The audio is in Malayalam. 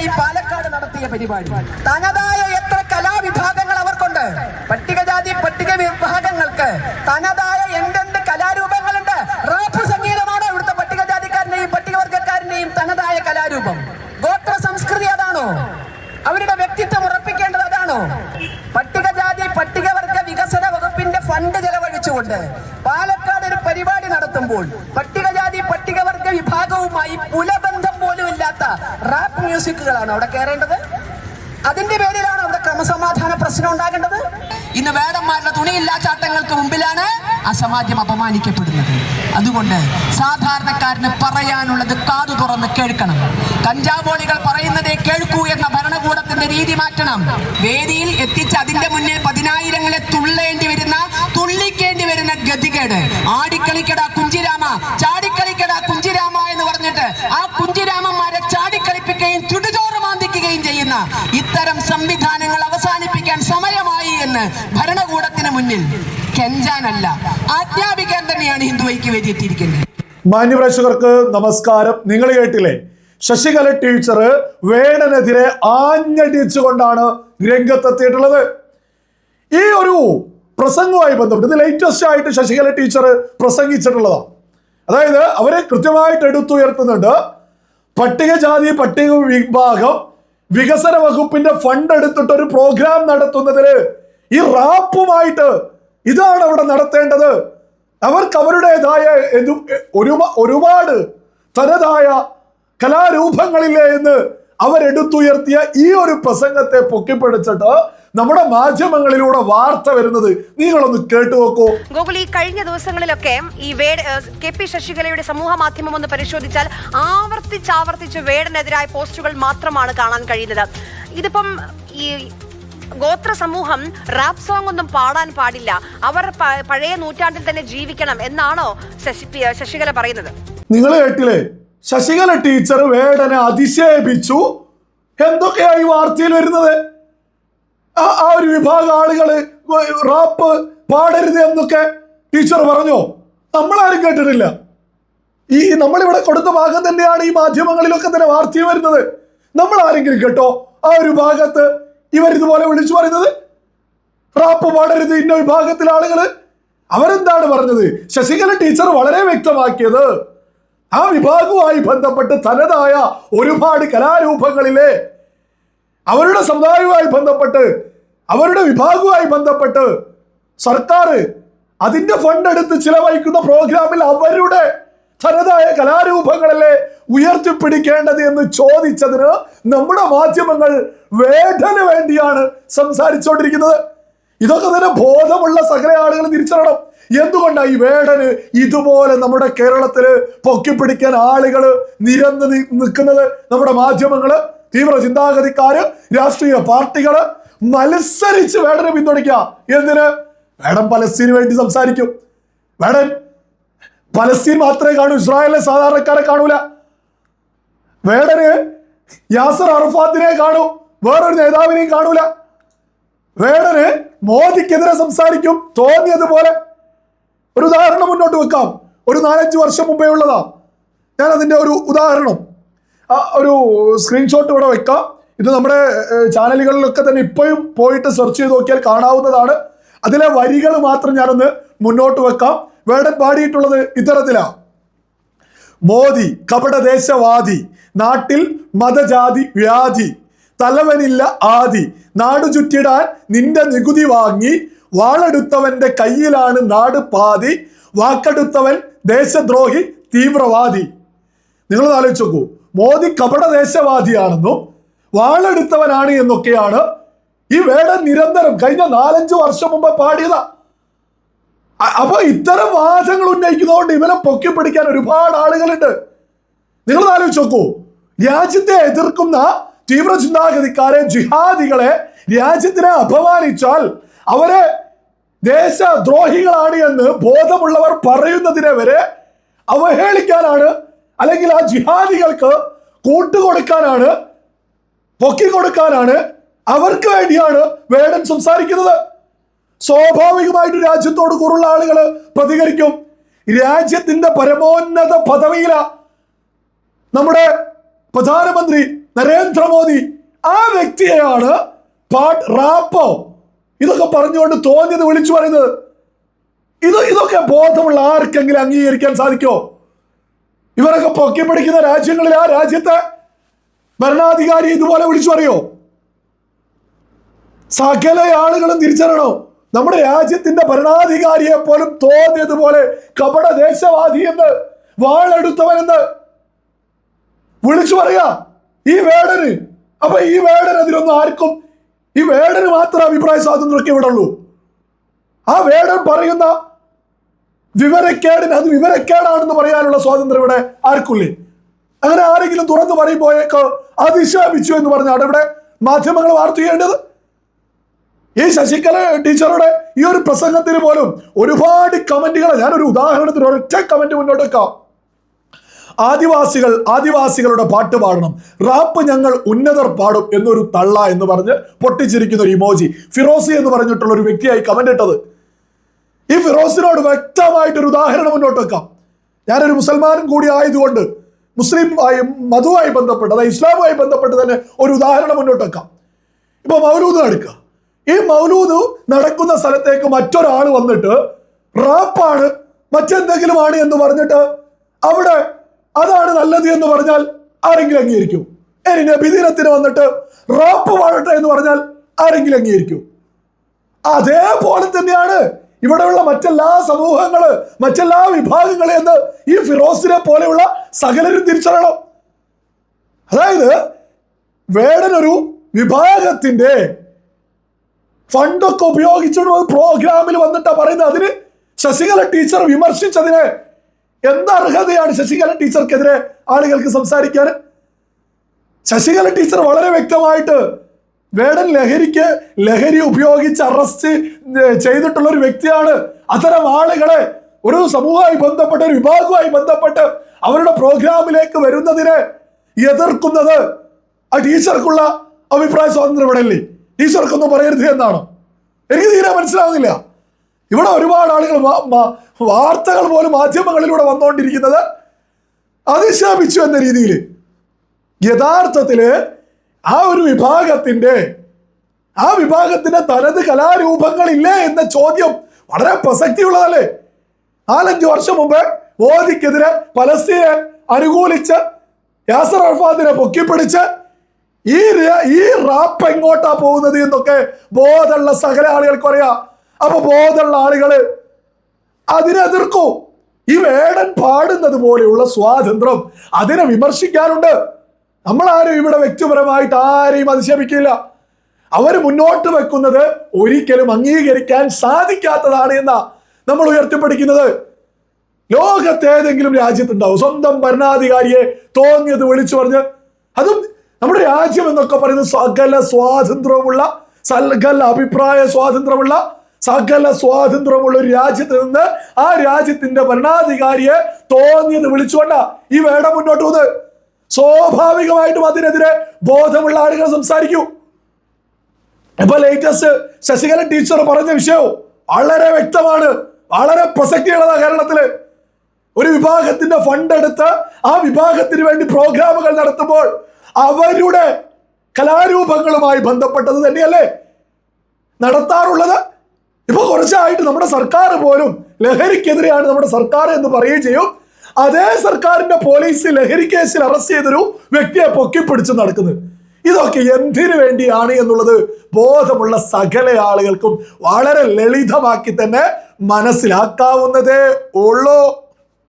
വർഷമായി പാലക്കാട് നടത്തിയ പരിപാടി. തനതായ എത്ര കലാവിഭാഗങ്ങൾ അവർക്കുണ്ട്. പട്ടികജാതി പട്ടിക വിഭാഗങ്ങൾക്ക് തനതായ എന്തെന്ത് കലാരൂപങ്ങളുണ്ട്. റാപ്പ് സംഗീതമാണ് ഇവിടുത്തെ പട്ടികജാതിക്കാരനെയും പട്ടികവർഗക്കാരനെയും തനതായ കലാരൂപം. ഗോത്ര സംസ്കൃതി അതാണോ? അവരുടെ വ്യക്തിത്വം ഉറപ്പിക്കേണ്ടത് അതാണോ? പട്ടികജാതി പട്ടികവർഗ വികസന വകുപ്പിന്റെ ഫണ്ട് ചെലവഴിച്ചുകൊണ്ട് പാലക്കാട് ഒരു പരിപാടി നടത്തുമ്പോൾ പട്ടികജാതി പട്ടികവർഗ വിഭാഗവുമായി പോലും ഇല്ലാത്ത റാപ്പ് മ്യൂസിക്കുകളാണ് അവിടെ കയറേണ്ടത്. അതിന്റെ പേരിലാണ് അവിടെ ക്രമസമാധാന പ്രശ്നം ഉണ്ടാകേണ്ടത്. ഇന്ന് വേടന്മാരുടെ തുണിയില്ലാ ചാട്ടങ്ങൾക്ക് മുമ്പിലാണ് സമാജം അപമാനിക്കപ്പെടുന്നത്. അതുകൊണ്ട് സാധാരണക്കാരന് പറയാനുള്ളത് കാതു തുറന്ന് കേൾക്കണം. കഞ്ചാവോളികൾ പറയുന്നതേ കേൾക്കൂ എന്ന ഭരണകൂടത്തിന്റെ രീതി മാറ്റണം. വേദിയിൽ എത്തിച്ച് അതിന്റെ മുന്നിൽ പതിനായിരങ്ങളെ തുള്ളേണ്ടി വരുന്ന തുള്ളിക്കേണ്ടി വരുന്ന ഗതികേട്. ആടിക്കളിക്കട കുഞ്ചിരാമ ഭരണകൂടത്തിന് മുന്നിൽ കെഞ്ചാനല്ല. ആജ്ഞാപിക്കാൻ തന്നെയാണ് ഹിന്ദുവൈക്ക് വേദി എത്തിയിരിക്കുന്നത് മാന്യപ്രേക്ഷകർക്ക് നമസ്കാരം. നിങ്ങൾ കേട്ടില്ലേ? ശശികല ടീച്ചർ വേടനെതിരെ ആഞ്ഞടിച്ചുകൊണ്ടാണ് രംഗത്തെത്തിയിട്ടുള്ളത്. ഈ ഒരു പ്രസംഗവുമായി ബന്ധപ്പെട്ട് ലേറ്റസ്റ്റ് ആയിട്ട് ശശികല ടീച്ചർ പ്രസംഗിച്ചിട്ടുള്ളതാണ്. അതായത് അവരെ കൃത്യമായിട്ട് എടുത്തുയർത്തുന്നുണ്ട്. പട്ടികജാതി പട്ടിക വിഭാഗം വികസന വകുപ്പിന്റെ ഫണ്ട് എടുത്തിട്ട് ഒരു പ്രോഗ്രാം നടത്തുന്നതിന് ഈ റാപ്പുമായിട്ട് ഇതാണ് അവിടെ നടത്തേണ്ടത്. അവർക്ക് അവരുടേതായ ഒരുപാട് തനതായ കലാരൂപങ്ങളില്ലേ എന്ന് അവരെടുത്തുയർത്തിയ ഈ ഒരു പ്രസംഗത്തെ പൊക്കിപ്പിടിച്ചിട്ട് നമ്മുടെ മാധ്യമങ്ങളിലൂടെ വാർത്ത വരുന്നത് നിങ്ങളൊന്ന് കേട്ടു നോക്കൂ. ഈ കഴിഞ്ഞ ദിവസങ്ങളിലൊക്കെ ഈ വേട് കെ പി ശശികലയുടെ സമൂഹ മാധ്യമം ഒന്ന് പരിശോധിച്ചാൽ ആവർത്തിച്ചാവർത്തിച്ച് വേടനെതിരായ പോസ്റ്റുകൾ മാത്രമാണ് കാണാൻ കഴിയുന്നത്. ഇതിപ്പം ഈ ഗോത്ര സമൂഹം റാപ്പ് സോങ് ഒന്നും പാടാൻ പാടില്ല. അവർ പഴയ നൂറ്റാണ്ടിൽ തന്നെ ജീവിക്കണം എന്നാണോ ശശി ശശികല പറയുന്നത്. നിങ്ങൾ കേട്ടില്ലേ? ശശികല ടീച്ചർ വേടനെ അതിശയിപ്പിച്ചു എന്തൊക്കെയായി വാർത്തയിൽ വരുന്നത്? ആ ഒരു വിഭാഗം ആളുകൾ റാപ്പ് പാടരുത് എന്നൊക്കെ ടീച്ചർ പറഞ്ഞോ? നമ്മളാരും കേട്ടിട്ടില്ല. ഈ നമ്മളിവിടെ കൊടുത്ത ഭാഗം തന്നെയാണ് ഈ മാധ്യമങ്ങളിലൊക്കെ തന്നെ വാർത്തയും വരുന്നത്. നമ്മൾ ആരെങ്കിലും കേട്ടോ? ആ ഒരു ഭാഗത്ത് ഇവർ ഇതുപോലെ വിളിച്ചു പറയുന്നത്? റാപ്പ് പാടരുത് ഇന്ന വിഭാഗത്തിലെ ആളുകൾ. അവരെന്താണ് പറഞ്ഞത്? ശശികല ടീച്ചർ വളരെ വ്യക്തമാക്കിയത്. ആ വിഭാഗവുമായി ബന്ധപ്പെട്ട് തനതായ ഒരുപാട് കലാരൂപങ്ങളിലെ അവരുടെ സമുദായവുമായി ബന്ധപ്പെട്ട് അവരുടെ വിഭാഗവുമായി ബന്ധപ്പെട്ട് സർക്കാർ അതിന്റെ ഫണ്ട് എടുത്ത് ചിലവഴിക്കുന്ന പ്രോഗ്രാമിൽ അവരുടെ തനതായ കലാരൂപങ്ങളല്ലേ ഉയർത്തിപ്പിടിക്കേണ്ടത് എന്ന് ചോദിച്ചതിന് നമ്മുടെ മാധ്യമങ്ങൾ വേദന വേണ്ടിയാണ് സംസാരിച്ചുകൊണ്ടിരിക്കുന്നത്. ഇതൊക്കെ തന്നെ ബോധമുള്ള സകല ആളുകൾ തിരിച്ചറിയണം. എന്തുകൊണ്ടാണ് ഈ വേടന് ഇതുപോലെ നമ്മുടെ കേരളത്തിൽ പൊക്കിപ്പിടിക്കാൻ ആളുകൾ നിരന്ന് നിൽക്കുന്നത്? നമ്മുടെ മാധ്യമങ്ങൾ തീവ്ര ചിന്താഗതിക്കാര് രാഷ്ട്രീയ പാർട്ടികൾ മത്സരിച്ച് വേടനെ പിന്തുണയ്ക്കുക. എന്തിന്? വേടൻ പലസ്തീന് വേണ്ടി സംസാരിക്കും. വേടൻ പലസ്തീൻ മാത്രമേ കാണൂ ഇസ്രായേലിലെ സാധാരണക്കാരെ കാണൂല. വേടന് യാസർ അറഫാത്തിനെ കാണൂ വേറൊരു നേതാവിനെയും കാണൂല. വേടന് മോദിക്കെതിരെ സംസാരിക്കും തോന്നിയതുപോലെ. ഒരു ഉദാഹരണം മുന്നോട്ട് വെക്കാം. ഒരു നാലഞ്ച് വർഷം മുമ്പേ ഉള്ളതാ. ഞാൻ അതിന്റെ ഒരു ഉദാഹരണം. ഒരു സ്ക്രീൻഷോട്ട് ഇവിടെ വെക്കാം. ഇത് നമ്മുടെ ചാനലുകളിലൊക്കെ തന്നെ ഇപ്പോഴും പോയിട്ട് സെർച്ച് ചെയ്ത് നോക്കിയാൽ കാണാവുന്നതാണ്. അതിലെ വരികൾ മാത്രം ഞാനൊന്ന് മുന്നോട്ട് വെക്കാം. വേടൻ പാടിയിട്ടുള്ളത് ഇത്തരത്തിലാ. മോദി കപടദേശവാദി നാട്ടിൽ മതജാതി വ്യാധി തലവനില്ല ആദി നാട് ചുറ്റിടാൻ നിന്റെ നികുതി വാങ്ങി വാളെടുത്തവന്റെ കയ്യിലാണ് നാട് പാതി വാക്കെടുത്തവൻ ദേശദ്രോഹി തീവ്രവാദി. നിങ്ങൾ ആലോചിച്ച് നോക്കൂ. മോദി കപടദേശവാദിയാണെന്നും വാളെടുത്തവനാണ് എന്നൊക്കെയാണ് ഈ വേടൻ നിരന്തരം കഴിഞ്ഞ നാലഞ്ച് വർഷം മുമ്പ് പാടിയതാ. അ- അപ്പൊ ഇത്തരം വാദങ്ങൾ ഉന്നയിക്കുന്നതുകൊണ്ട് ഇവരെ പൊക്കി പിടിക്കാൻ ഒരുപാട് ആളുകളുണ്ട്. നിങ്ങൾ ആലോചിച്ച് നോക്കൂ. രാജ്യത്തെ എതിർക്കുന്ന തീവ്ര ചിന്താഗതിക്കാരെ ജിഹാദികളെ രാജ്യത്തിനെ അപമാനിച്ചാൽ അവരെ ദേശദ്രോഹികളാണ് എന്ന് ബോധമുള്ളവർ പറയുന്നതിനെ വരെ അവഹേളിക്കാനാണ് അല്ലെങ്കിൽ ആ ജിഹാദികൾക്ക് കൂട്ടുകൊടുക്കാനാണ് പൊക്കി കൊടുക്കാനാണ് അവർക്ക് വേണ്ടിയാണ് വേടൻ സംസാരിക്കുന്നത്. സ്വാഭാവികമായിട്ട് രാജ്യത്തോട് കൂറുള്ള ആളുകൾ പ്രതികരിക്കും. രാജ്യത്തിന്റെ പരമോന്നത പദവിയില നമ്മുടെ പ്രധാനമന്ത്രി നരേന്ദ്രമോദി. ആ വ്യക്തിയെയാണ് പാട്ട് റാപ്പോ. ഇതൊക്കെ പറഞ്ഞുകൊണ്ട് തോന്നിയത് വിളിച്ചു പറയുന്നത്. ഇത് ഇതൊക്കെ ബോധമുള്ള ആർക്കെങ്കിലും അംഗീകരിക്കാൻ സാധിക്കോ? ഇവരൊക്കെ പൊക്കി പിടിക്കുന്ന രാജ്യങ്ങളിൽ ആ രാജ്യത്തെ ഭരണാധികാരി ഇതുപോലെ വിളിച്ചു പറയോ? സകല ആളുകളും തിരിച്ചറിയണോ? നമ്മുടെ രാജ്യത്തിന്റെ ഭരണാധികാരിയെ പോലും തോന്നിയതുപോലെ കപട ദേശവാദി എന്ന് വാളെടുത്തവനെന്ന് വിളിച്ചു പറയാ ഈ വേടന്. അപ്പൊ ഈ വേടൻ അതിലൊന്നും ആർക്കും ഈ വേടന് മാത്രം അഭിപ്രായ സ്വാതന്ത്ര്യമൊക്കെ ഇവിടെ ഉള്ളൂ ആ വേടൻ പറയുന്ന വിവരക്കേടിന് അത് വിവരക്കേടാണെന്ന് പറയാനുള്ള സ്വാതന്ത്ര്യം ഇവിടെ ആർക്കുള്ളേ? അങ്ങനെ ആരെങ്കിലും തുറന്നു പറയുമ്പോഴേക്ക് അധിക്ഷേപിച്ചു എന്ന് പറഞ്ഞാണ് ഇവിടെ മാധ്യമങ്ങൾ വാർത്ത ചെയ്യേണ്ടത്. ഈ ശശികല ടീച്ചറുടെ ഈ ഒരു പ്രസംഗത്തിന് പോലും ഒരുപാട് കമന്റുകൾ ഞാനൊരു ഉദാഹരണത്തിന് ഒരൊറ്റ കമന്റ് മുന്നോട്ട് വെക്കാം. ആദിവാസികൾ ആദിവാസികളുടെ പാട്ട് പാടണം. റാപ്പ് ഞങ്ങൾ ഉന്നതർ പാടും എന്നൊരു തള്ള എന്ന് പറഞ്ഞ് പൊട്ടിച്ചിരിക്കുന്ന ഒരു ഇമോജി. ഫിറോസി എന്ന് പറഞ്ഞിട്ടുള്ള ഒരു വ്യക്തിയായി കമന്റ് ഇട്ടത്. ഈ ഫിറോസിനോട് വ്യക്തമായിട്ടൊരു ഉദാഹരണം മുന്നോട്ട് വെക്കാം. ഞാനൊരു മുസൽമാനും കൂടി ആയതുകൊണ്ട് മുസ്ലിം ആയി മധുവായി ബന്ധപ്പെട്ട് അതായത് ഇസ്ലാമുമായി ബന്ധപ്പെട്ട് തന്നെ ഒരു ഉദാഹരണം മുന്നോട്ട് വെക്കാം. ഇപ്പൊ മൗലൂദ് നടക്കുക ഈ മൗലൂദ് നടക്കുന്ന സ്ഥലത്തേക്ക് മറ്റൊരാൾ വന്നിട്ട് റാപ്പാണ് മറ്റെന്തെങ്കിലുമാണ് എന്ന് പറഞ്ഞിട്ട് അവിടെ അതാണ് നല്ലത് എന്ന് പറഞ്ഞാൽ ആരെങ്കിലും അംഗീകരിക്കും. ഇനി നബിദിനത്തിന് വന്നിട്ട് റാപ്പ് വാഴട്ടെ എന്ന് പറഞ്ഞാൽ ആരെങ്കിലും അംഗീകരിക്കും. അതേപോലെ തന്നെയാണ് ഇവിടെയുള്ള മറ്റെല്ലാ സമൂഹങ്ങൾ മറ്റെല്ലാ വിഭാഗങ്ങളെ എന്ന് ഈ ഫിറോസിനെ പോലെയുള്ള സകലരും തിരിച്ചറിയണം. അതായത് വേടനൊരു വിഭാഗത്തിന്റെ ഫണ്ടൊക്കെ ഉപയോഗിച്ചുകൊണ്ട് പ്രോഗ്രാമിൽ വന്നിട്ടാ പറയുന്നത്. അതിന് ശശികല ടീച്ചർ വിമർശിച്ചതിന് എന്തർഹതയാണ് ശശികല ടീച്ചർക്കെതിരെ ആളുകൾക്ക് സംസാരിക്കാൻ? ശശികല ടീച്ചർ വളരെ വ്യക്തമായിട്ട് വേടൻ ലഹരിക്ക് ലഹരി ഉപയോഗിച്ച് അറസ്റ്റ് ചെയ്തിട്ടുള്ള ഒരു വ്യക്തിയാണ്. അത്തരം ആളുകളെ ഒരു സമൂഹമായി ബന്ധപ്പെട്ട് ഒരു വിഭാഗവുമായി ബന്ധപ്പെട്ട് അവരുടെ പ്രോഗ്രാമിലേക്ക് വരുന്നതിനെ എതിർക്കുന്നത് ആ ടീച്ചർക്കുള്ള അഭിപ്രായ സ്വാതന്ത്ര്യം ഇവിടെ ടീച്ചർക്കൊന്നും പറയരുത് എന്നാണ്. എനിക്ക് തീരെ മനസ്സിലാവുന്നില്ല. ഇവിടെ ഒരുപാട് ആളുകൾ വാർത്തകൾ പോലും മാധ്യമങ്ങളിലൂടെ വന്നുകൊണ്ടിരിക്കുന്നത് അതിശാപിച്ചു എന്ന രീതിയിൽ. യഥാർത്ഥത്തിൽ ആ ഒരു വിഭാഗത്തിന്റെ ആ വിഭാഗത്തിന്റെ തനത് കലാരൂപങ്ങളില്ലേ എന്ന ചോദ്യം വളരെ പ്രസക്തിയുള്ളതല്ലേ? നാലഞ്ച് വർഷം മുമ്പ് മോദിക്കെതിരെ പലസ്തീനെ അനുകൂലിച്ച് യാസർ അർഫാദിനെ പൊക്കിപ്പിടിച്ച് ഈ ഈ റാപ്പ് എങ്ങോട്ടാ പോകുന്നത് എന്നൊക്കെ ബോധമുള്ള സകല ആളുകൾക്ക് അറിയാം. അപ്പൊ ബോധമുള്ള ആളുകൾ അതിനെ എതിർക്കൂ. ഈ വേടൻ പാടുന്നത് പോലെയുള്ള സ്വാതന്ത്ര്യം അതിനെ വിമർശിക്കാനുണ്ട്. നമ്മളാരും ഇവിടെ വ്യക്തിപരമായിട്ട് ആരെയും അധിക്ഷേപിക്കില്ല. അവർ മുന്നോട്ട് വെക്കുന്നത് ഒരിക്കലും അംഗീകരിക്കാൻ സാധിക്കാത്തതാണ് എന്നാ നമ്മൾ ഉയർത്തിപ്പിടിക്കുന്നത്. ലോകത്തേതെങ്കിലും രാജ്യത്തുണ്ടാവും. സ്വന്തം ഭരണാധികാരിയെ തോന്നിയത് വിളിച്ചു പറഞ്ഞ് അതും നമ്മുടെ രാജ്യം എന്നൊക്കെ പറയുന്നത് സകല സ്വാതന്ത്ര്യമുള്ള സകല അഭിപ്രായ സ്വാതന്ത്ര്യമുള്ള സകല സ്വാതന്ത്ര്യമുള്ള ഒരു രാജ്യത്ത് നിന്ന് ആ രാജ്യത്തിന്റെ ഭരണാധികാരിയെ തോന്നിയത് വിളിച്ചുകൊണ്ട ഈ വേട മുന്നോട്ട് പോകുന്നത്. സ്വാഭാവികമായിട്ടും അതിനെതിരെ ബോധമുള്ള ആളുകൾ സംസാരിക്കൂ. ഇപ്പൊ ലേറ്റസ്റ്റ് ശശികല ടീച്ചർ പറഞ്ഞ വിഷയവും വളരെ വ്യക്തമാണ് വളരെ പ്രസക്തിയുള്ളതാ കേരളത്തിൽ. ഒരു വിഭാഗത്തിന്റെ ഫണ്ട് എടുത്ത് ആ വിഭാഗത്തിന് വേണ്ടി പ്രോഗ്രാമുകൾ നടത്തുമ്പോൾ അവരുടെ കലാരൂപങ്ങളുമായി ബന്ധപ്പെട്ടത് തന്നെയല്ലേ നടത്താറുള്ളത്? ഇപ്പൊ കുറച്ചായിട്ട് നമ്മുടെ സർക്കാർ പോലും ലഹരിക്കെതിരെയാണ് നമ്മുടെ സർക്കാർ എന്ന് പറയുകയും ചെയ്യും. അതേ സർക്കാരിന്റെ പോലീസ് ലഹരി കേസിൽ അറസ്റ്റ് ചെയ്തൊരു വ്യക്തിയെ പൊക്കിപ്പിടിച്ച് നടക്കുന്നത്. ഇതൊക്കെ എന്തിനു വേണ്ടിയാണ് എന്നുള്ളത് ബോധമുള്ള സകല ആളുകൾക്കും വളരെ ലളിതമാക്കി തന്നെ മനസ്സിലാക്കാവുന്നതേ ഉള്ളൂ.